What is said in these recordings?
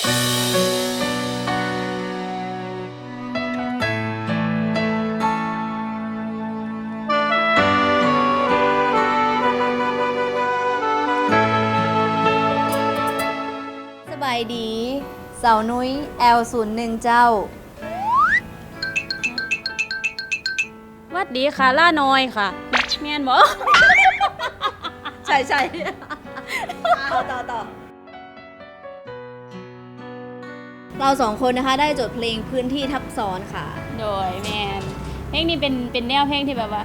สบายดี เสานุ้ย L01 เจ้า วัดดีค่ะล่าน้อยค่ะแม่นบ่ ใช่ใช่ต่อต่อต่อ เราสองคนนะคะได้จดเพลงพื้นที่ทับซ้อนค่ะ โดยแมนเพลงนี้เป็นเป็นแนวเพลงที่แบบว่า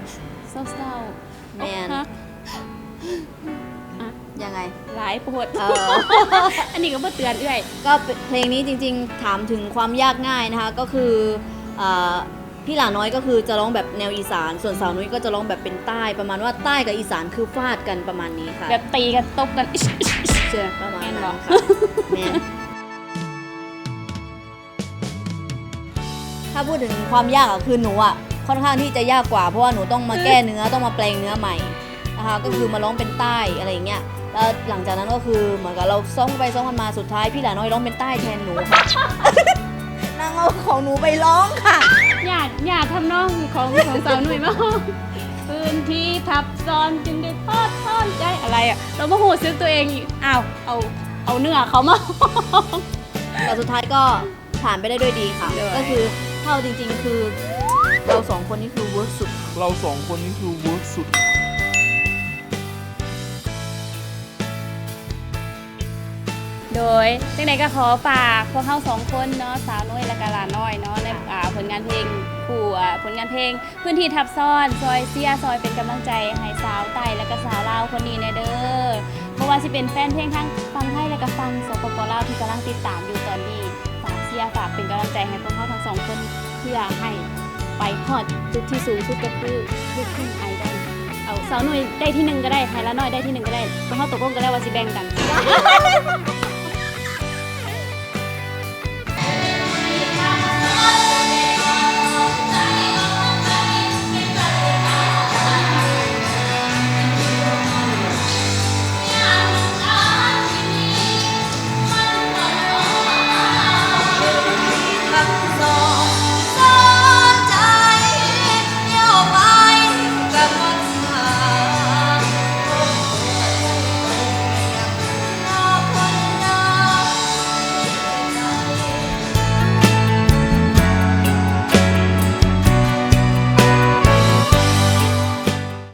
เศร้าๆแม่นอกหักยังไง หลายโพดเออ อันนี้ก็บ่เตือนเอื้อย ก็เพลงนี้จริงๆ ถามถึงความยากง่ายนะคะ ก็คือเอ่อพี่หลาน้อยก็คือจะร้องแบบแนวอีสาน ส่วนสาวนุ้ยก็จะร้องแบบเป็นใต้ ประมาณว่าใต้กับอีสานคือฟาดกันประมาณนี้ค่ะแบบตีกันตบกันเจอประมาณแม่นนั้บ่นค่ะแม่น ถ้าพูดถึงความยากอะคือหนูอะค่อนข้างที่จะยากกว่าเพราะว่าหนูต้องมาแก้เนื้อต้องมาแปลงเนื้อใหม่นะคะก็คือมาร้องเป็นใต้อะไรอย่างเงี้ยแล้วหลังจากนั้นก็คือเหมือนกับเราซ้อมไปซ้อมกันมาสุดท้ายพี่หลาน้อยร้องเป็นใต้แทนหนูค่ะนางเอาของหนูไปร้องค่ะ อย่าอย่าทำนองของของสาวหนุ่ยมาพื้นที่ทับซ้อนจึงได้ทอดทอนใจอะไรอะเราบ่ฮู้ซึ้งตัวเองอีกอ้าวเอาเอาเนื้อเขามาแต่สุดท้ายก็ผ่านไปได้ด้วยดีค่ะด้วยก็คือ เท่าจริงๆ คือเราสองคนนี่คือเวิร์กสุด เราสองคนนี่คือเวิร์กสุด โดยจังใดก็ขอฝากพวกเขาสองคนเนาะสาวน้อยและกะหลานน้อยเนาะในอ่าผลงานเพลงคู่อ่าผลงานเพลง พื้นที่ทับซ้อนซอยเสียซอยเป็นกำลังใจให้สาวไต่และก็สาวลาวคนนี้ในเด้อเพราะว่าสิเป็นแฟนเพลงทั้งฟังไทยและก็ฟังสปปลาวที่กำลังติดตามอยู่ตอนนี้ เสียฝากเป็นกำลังใจให้พวกเขาทั้งสองคนเพื่อให้ไปฮอดจุดที่สูงสุดก็คือลูกทุ่งไอดอลเอาสาวหน่อยได้ที่หนึ่งก็ได้ไทยละน้อยได้ที่หนึ่งก็ได้พวกเขาตกลงกันแล้วว่าสิแบ่งกัน